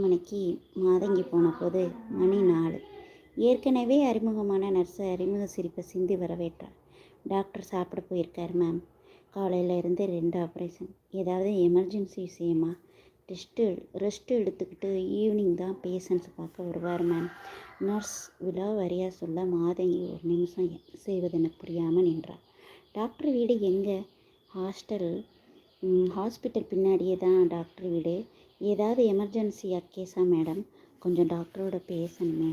மருத்துவமனைக்கு மாதங்கி போன போது மணி நாலு. ஏற்கனவே அறிமுகமான நர்ஸை அறிமுக சிரிப்பை சிந்தி வரவேற்றார். டாக்டர் சாப்பிட போயிருக்கார் மேம். காலையில் இருந்து ரெண்டு ஆப்ரேஷன். ஏதாவது எமர்ஜென்சி விஷயமா? ரெஸ்ட்டு ரெஸ்ட்டு எடுத்துக்கிட்டு ஈவினிங் தான் பேஷண்ட்ஸ் பார்க்க வருவார் மேம். நர்ஸ் விழா வரியாக சொல்ல மாதங்கி ஒரு நிமிஷம் செய்வதென புரியாமல் நின்றார். டாக்டர் வீடு எங்கே? ஹாஸ்டல் ஹாஸ்பிட்டல் பின்னாடியே தான் டாக்டர் வீடு. ஏதாவது எமர்ஜென்சியா கேஸா மேடம் கொஞ்சம் டாக்டரோட பேசணுமே.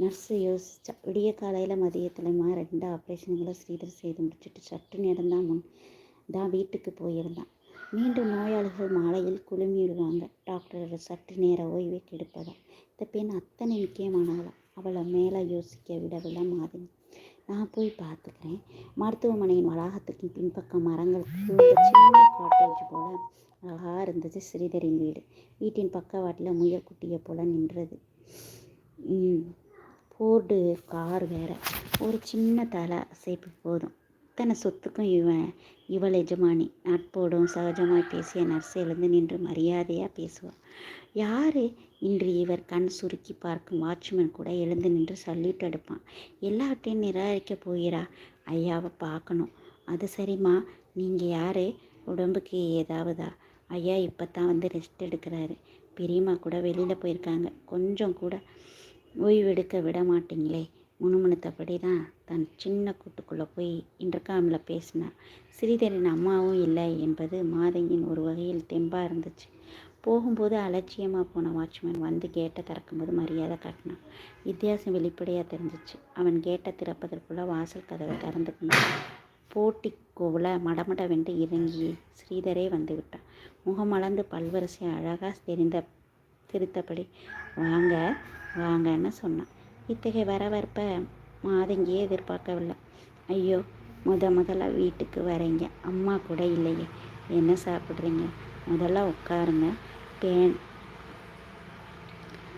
நர்ஸு யோசிச்சா விடிய காலையில் மதியத்துலமா ரெண்டு ஆப்ரேஷன்களை ஸ்ரீதர் செய்து முடிச்சுட்டு சற்று நேரம் தான் முன் தான் வீட்டுக்கு போயிருந்தான். மீண்டும் நோயாளிகள் மாலையில் குழுமிடுவாங்க டாக்டர் சற்று நேர ஓய்வை கெடுப்பதா இந்த பெண் அத்தனை முக்கியமானவளா? அவளை மேலே யோசிக்க விடவில்லை மாதிரி நான் போய் பார்த்துக்கிறேன். மருத்துவமனையின் வளாகத்துக்கு பின்பக்கம் மரங்கள் சின்ன காட்டேஜ் போல் அழகாக இருந்தது ஸ்ரீதரின் வீடு. வீட்டின் பக்கவாட்டில் முயற்குட்டியை போல் நின்றது. போர்டு கார் வேறு. ஒரு சின்ன தலை அசைப்பு போதும். இத்தனை சொத்துக்கும் இவன் இவள் எஜமானி. நட்போடும் சகஜமாய் பேசிய நர்ஸ் எழுந்து நின்று மரியாதையாக பேசுவாள் யார்? இன்று இவர் கண் சுருக்கி பார்க்கும் வாட்ச்மேன் கூட எழுந்து நின்று சல்யூட் எடுப்பான். எல்லாவற்றையும் நிராகரிக்க போகிறா? ஐயாவை பார்க்கணும். அது சரிம்மா. நீங்கள் யார்? உடம்புக்கு ஏதாவதா? ஐயா இப்போ தான் வந்து ரெஸ்ட் எடுக்கிறாரு. பெரியம்மா கூட வெளியில் போயிருக்காங்க. கொஞ்சம் கூட ஓய்வெடுக்க விட மாட்டீங்களே. முணுமுணுத்தபடி தான் தன் சின்ன கூட்டுக்குள்ளே போய் இன்டர்காமில் பேசினார். ஸ்ரீதரின் அம்மாவும் இல்லை என்பது மாதங்கின் ஒரு வகையில் தெம்பாக இருந்துச்சு. போகும்போது அலட்சியமாக போன வாட்ச்மேன் வந்து கேட்டை திறக்கும்போது மரியாதை காட்டினான். வித்தியாசம் வெளிப்படையாக தெரிஞ்சிச்சு. அவன் கேட்டை திறப்பதற்குள்ளே வாசல் கதவை திறந்துக்கணும் போட்டிக்கோவில் மடமடவென்று இறங்கி ஸ்ரீதரே வந்து விட்டான். முகமளந்து பல்வரிசை அழகாக தெரிந்த திருத்தபடி வாங்க வாங்கன்னு சொன்னான். இத்தகைய வரவேற்பை மாதங்கியே எதிர்பார்க்கவில்லை. ஐயோ முத முதல்ல வீட்டுக்கு வரீங்க. அம்மா கூட இல்லையே. என்ன சாப்பிட்றீங்க? முதல்ல உட்காருங்க. பேன்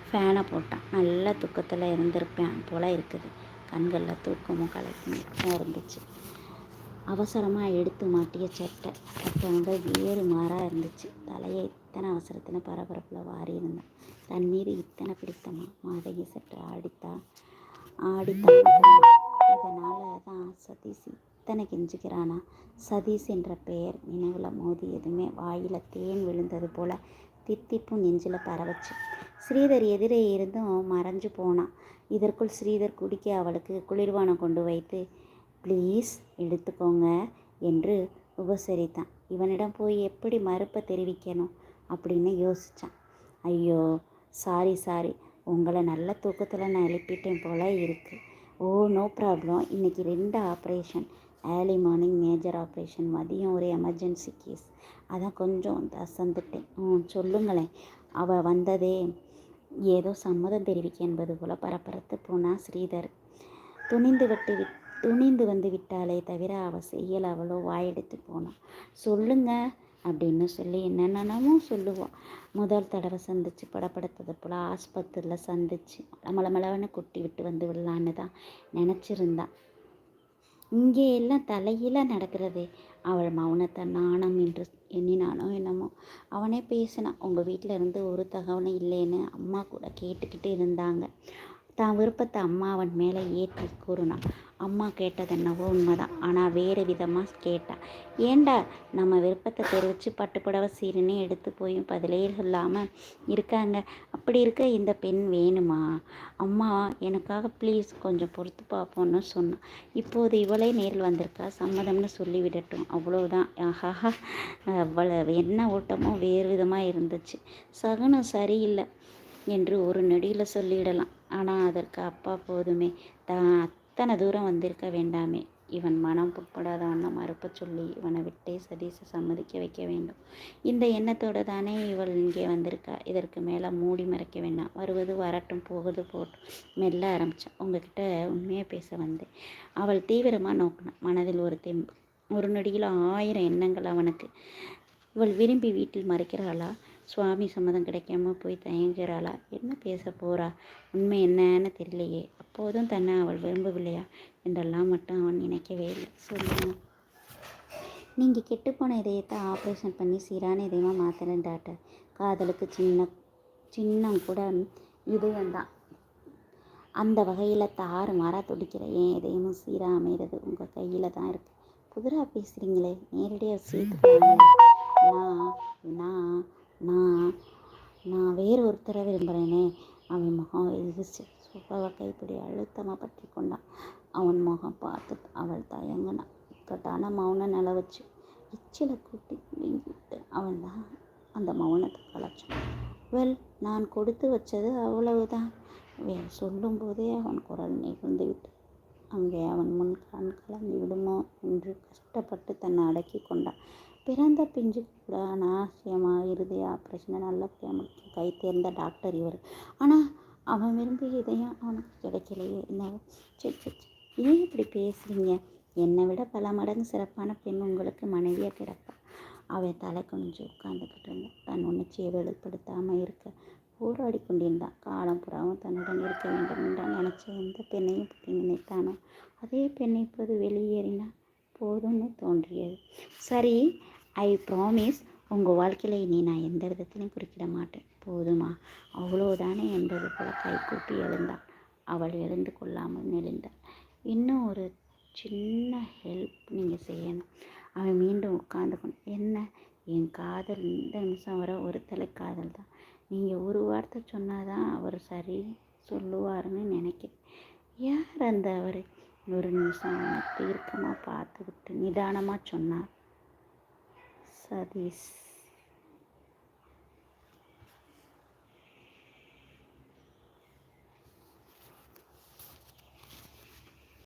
ஃபேனை போட்டான். நல்ல தூக்கத்தில் இருந்திருப்பேன். போல் இருக்குது. கண்களில் தூக்கமும் கலக்கமும் இருந்துச்சு. அவசரமாக எடுத்து மாட்டிய சட்டை. அப்போ வேறு மாறாக இருந்துச்சு. தலையை இத்தனை அவசரத்தின பரபரப்பில் வாரி இருந்தேன். தன் மீது இத்தனை பிடித்தமா? மாதங்கி சற்று ஆடித்தா ஆடித்தான் இதனால் தான் சதீஷ் இத்தனை கெஞ்சுக்கிறானா சதீஷ் என்ற பெயர் நினைவில் மோதியதுமே வாயில் தேன் விழுந்தது போல் தித்திப்பும் நெஞ்சில் பரவச்சு. ஸ்ரீதர் எதிரே இருந்தும் மறைஞ்சு போனான் இதற்குள் ஸ்ரீதர் குடிக்க அவளுக்கு குளிர்பானம் கொண்டு வைத்து ப்ளீஸ் எடுத்துக்கோங்க என்று உபசரித்தான். இவனிடம் போய் எப்படி மறுப்பை தெரிவிக்கணும்? அப்படின்னு யோசித்தான் ஐயோ சாரி சாரி. உங்களை நல்ல தூக்கத்தில் நான் எழுப்பிட்டேன் போல இருக்குது ஓ நோ ப்ராப்ளம். இன்றைக்கி ரெண்டு operation. Early morning major operation மதியம் ஒரு எமர்ஜென்சி கேஸ் அதான் கொஞ்சம் அசந்துட்டேன். ம் சொல்லுங்களேன். அவள் வந்ததே ஏதோ சம்மதம் தெரிவிக்க என்பது போல் பரபரத்து போனான் ஸ்ரீதர். துணிந்து விட்டு விட் துணிந்து வந்து விட்டாலே தவிர அவள் செய்யலை அவளோ வாயெடுத்து போனான் சொல்லுங்க அப்படின்னு சொல்லி என்னென்னமோ சொல்லுவான் முதல் தடவை சந்தித்து படப்படுத்தது போல் ஆஸ்பத்திரியில் சந்திச்சு மலமளவன்னு கொட்டி விட்டு வந்து விடலான்னு தான் நினச்சிருந்தான் இங்கே எல்லாம் தலையில நடக்கிறது. அவள் மௌனத்தை நாணம் என்று எண்ணினானோ என்னமோ. அவனே பேசினான் உங்கள் வீட்டில் இருந்து ஒரு தகவலும் இல்லைன்னு அம்மா கூட கேட்டுக்கிட்டு இருந்தாங்க. தான் விருப்பத்தை அம்மா அவன் மேலே ஏற்றி கூறினான். அம்மா கேட்டது என்னவோ உண்மைதான். ஆனால் வேறு விதமாக கேட்டா. ஏண்டா நம்ம விருப்பத்தை தெரிவித்து பட்டுப்புடவை சீருன்னு எடுத்து போயும் பதிலே சொல்லாமல் இருக்காங்க? அப்படி இருக்க இந்த பெண் வேணுமா? அம்மா எனக்காக ப்ளீஸ் கொஞ்சம் பொறுத்து பார்ப்போன்னு சொன்னான் இப்போது இவளே நேரில் வந்திருக்கா? சம்மதம்னு சொல்லிவிடட்டும் அவ்வளோதான் ஆஹாஹா. அவ்வளவு என்ன ஓட்டமோ வேறு விதமாக இருந்துச்சு. சகுனம் சரியில்லை என்று ஒரு நொடியில் சொல்லிடலாம். ஆனால் அதற்கு அப்பா போதுமே. தான் இத்தனை தூரம் வந்திருக்க வேண்டாமே. இவன் மனம் புட்படாத வண்ணம் மறுப்ப சொல்லி இவனை விட்டே சதீஷை சம்மதிக்க வைக்க வேண்டும். இந்த எண்ணத்தோடு தானே இவள் இங்கே வந்திருக்கா? இதற்கு மேலே மூடி மறைக்க வேண்டாம். வருவது வரட்டும் போகுது போட்டும். மெல்ல ஆரம்பித்தான் உங்ககிட்ட உண்மையாக பேச வந்தேன். அவள் தீவிரமாக நோக்கினான் மனதில் ஒரு தெம்பு. ஒரு நொடியில் ஆயிரம் எண்ணங்கள் அவனுக்கு. இவள் விரும்பி வீட்டில் மறைக்கிறாளா? சுவாமி சம்மதம் கிடைக்காம போய் தயங்குகிறாளா என்ன பேச போறா? உண்மை என்னன்னு தெரியலையே. அப்போதும் தன்னை அவள் விரும்பவில்லையா? என்றெல்லாம் மட்டும் அவன் நினைக்கவே இல்லை. சொல்லுங்க. நீங்கள் கெட்டுப்போன இதயத்தை ஆப்ரேஷன் பண்ணி சீரான இதயமாக மாற்றுறேன் டாக்டர். காதலுக்கு சின்ன சின்னம் கூட இதயம்தான் அந்த வகையில் தாறு மாறா துடிக்கிற ஏன் இதயமும் சீராக அமைகிறது உங்கள் கையில் தான் இருக்குது புதிராக பேசுகிறீங்களே நேரடியாக சேர்த்துக்கலாம் நான் நான் நான் நான் வேறு ஒருத்தரை விரும்புகிறேனே. அவன் முகம் எரிச்சு சூப்பாவை கைப்பிடி அழுத்தமாக பற்றி கொண்டான். அவன் முகம் பார்த்து அவள் தயங்கினான் இக்கட்டான மௌன நில வச்சு எச்சில கூட்டி விட்டு அவன் தான் அந்த மௌனத்தை கலைச்சான். வெல் நான் கொடுத்து வச்சது அவ்வளவுதான் சொல்லும்போதே அவன் குரல் நெகிழ்ந்து விட்டு அங்கே அவன் முன் கண் கலந்து விடுமோ என்று கஷ்டப்பட்டு தன்னை அடக்கி கொண்டான். பிறந்த பிஞ்சு கூட அனாவசியமாக இறுதி ஆப்ரேஷனை. நல்லபடியாக முடிக்கும் கை தேர்ந்த டாக்டர் இவர். ஆனால் அவன் விரும்பிய இதயம் அவனுக்கு கிடைக்கலையே. என்ன சரி சரி சரி. ஏன் இப்படி பேசுகிறீங்க என்னை விட பல மடங்கு சிறப்பான பெண் உங்களுக்கு மனைவியாக கிடப்பா அவன் தலை குனிஞ்சு உட்காந்துக்கிட்டு இருந்தான் தன் உணர்ச்சியை வெளிப்படுத்தாமல் இருக்க ஊராடி கொண்டிருந்தான் காலம் புறாவும் தன்னுடன் இருக்க வேண்டும் என்று நினச்ச எந்த பெண்ணையும் பற்றி நினைத்தானோ? அதே பெண்ணை இப்போது வெளியேறினா போதும்னு தோன்றியது. சரி ஐ ப்ராமிஸ் உங்கள் வாழ்க்கையில் இனி நான் எந்த விதத்திலையும் குறுக்கிட மாட்டேன். போதுமா? அவ்வளோதானே என்பது போல கைகூப்பி எழுந்தான். அவள் எழுந்து கொள்ளாமல் நெளிந்தாள். இன்னும் ஒரு சின்ன ஹெல்ப் நீங்கள் செய்யணும். அவன் மீண்டும் உட்கார்ந்து கொண்டு என்ன? என் காதல் இந்த நிமிஷம் வர ஒரு தலை காதல் தான் நீங்கள் ஒரு வார்த்தை சொன்னால் தான் அவர் சரி சொல்லுவாருன்னு நினைக்கிறேன். யார் அந்த அவர்? ஒரு நிமிஷம் தீர்க்கமாக பார்த்துக்கிட்டு நிதானமாக சொன்னார். சதீஷ்.